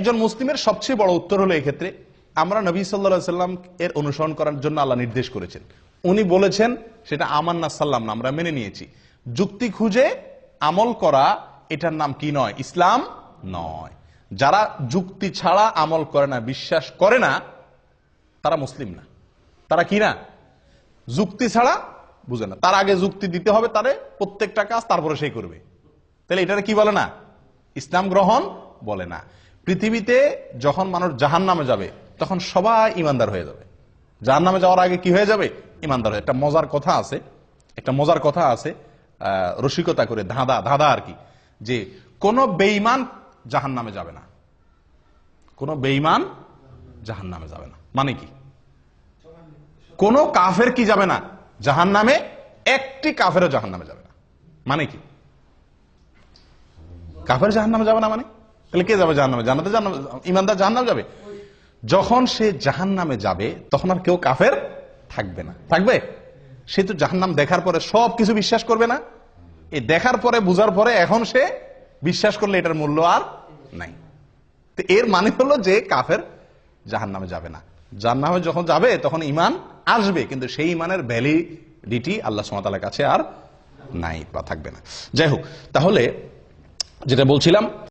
একজন মুসলিমের সবচেয়ে বড় উত্তর হলো এক্ষেত্রে আমরা নবী সাল্লা সাল্লাম এর অনুসরণ করার জন্য আল্লাহ নির্দেশ করেছেন। উনি বলেছেন, সেটা আমান্না সাল্লাম না, আমরা মেনে নিয়েছি। যুক্তি খুঁজে আমল করা, এটার নাম কি নয়? ইসলাম নয়। যারা যুক্তি ছাড়া আমল করে না, বিশ্বাস করে না, তারা মুসলিম না। তারা কি না? যুক্তি ছাড়া বুঝে না। তার আগে যুক্তি দিতে হবে, তারে প্রত্যেকটা কাজ তারপরে সেই করবে। তাহলে এটারে কি বলে না? ইসলাম গ্রহণ বলে না। পৃথিবীতে যখন মানুষ জাহান নামে যাবে, তখন সবাই ইমানদার হয়ে যাবে। জাহান নামে যাওয়ার আগে কি হয়ে যাবে? ইমানদার একটা মজার কথা আছে, একটা মজার কথা আছে রসিকতা করে ধাঁধা ধাঁধা আর কি, যে কোন বেইমান জাহান নামে যাবে না। কোন বেইমান জাহান নামে যাবে না। মানে কি? কোন কাফের কি যাবে না? জাহান নামে একটি কাফেরও জাহান নামে যাবে না। মানে কি? কাফের জাহান নামে যাবে না মানে? তাহলে কে যাবে জাহান নামে জানাতে জাহান ইমানদার জাহান নামে যাবে। যখন সে জাহান নামে যাবে, তখন আর কেউ কাফের থাকবে না। থাকবে? সে তো জাহান নাম দেখার পরে সব কিছু বিশ্বাস করবে না। এই দেখার পরে, বুঝার পরে এখন সে বিশ্বাস করলে এটার মূল্য আর নাই। তো এর মানে হলো যে কাফের জাহান নামে যাবে না। জাহান নামে যখন যাবে, তখন ইমান আসবে, কিন্তু সেই ইমানের ভ্যালিডিটি আল্লাহ সুমাতালার কাছে আর নাই বা থাকবে না। যাই হোক, তাহলে যেটা বলছিলাম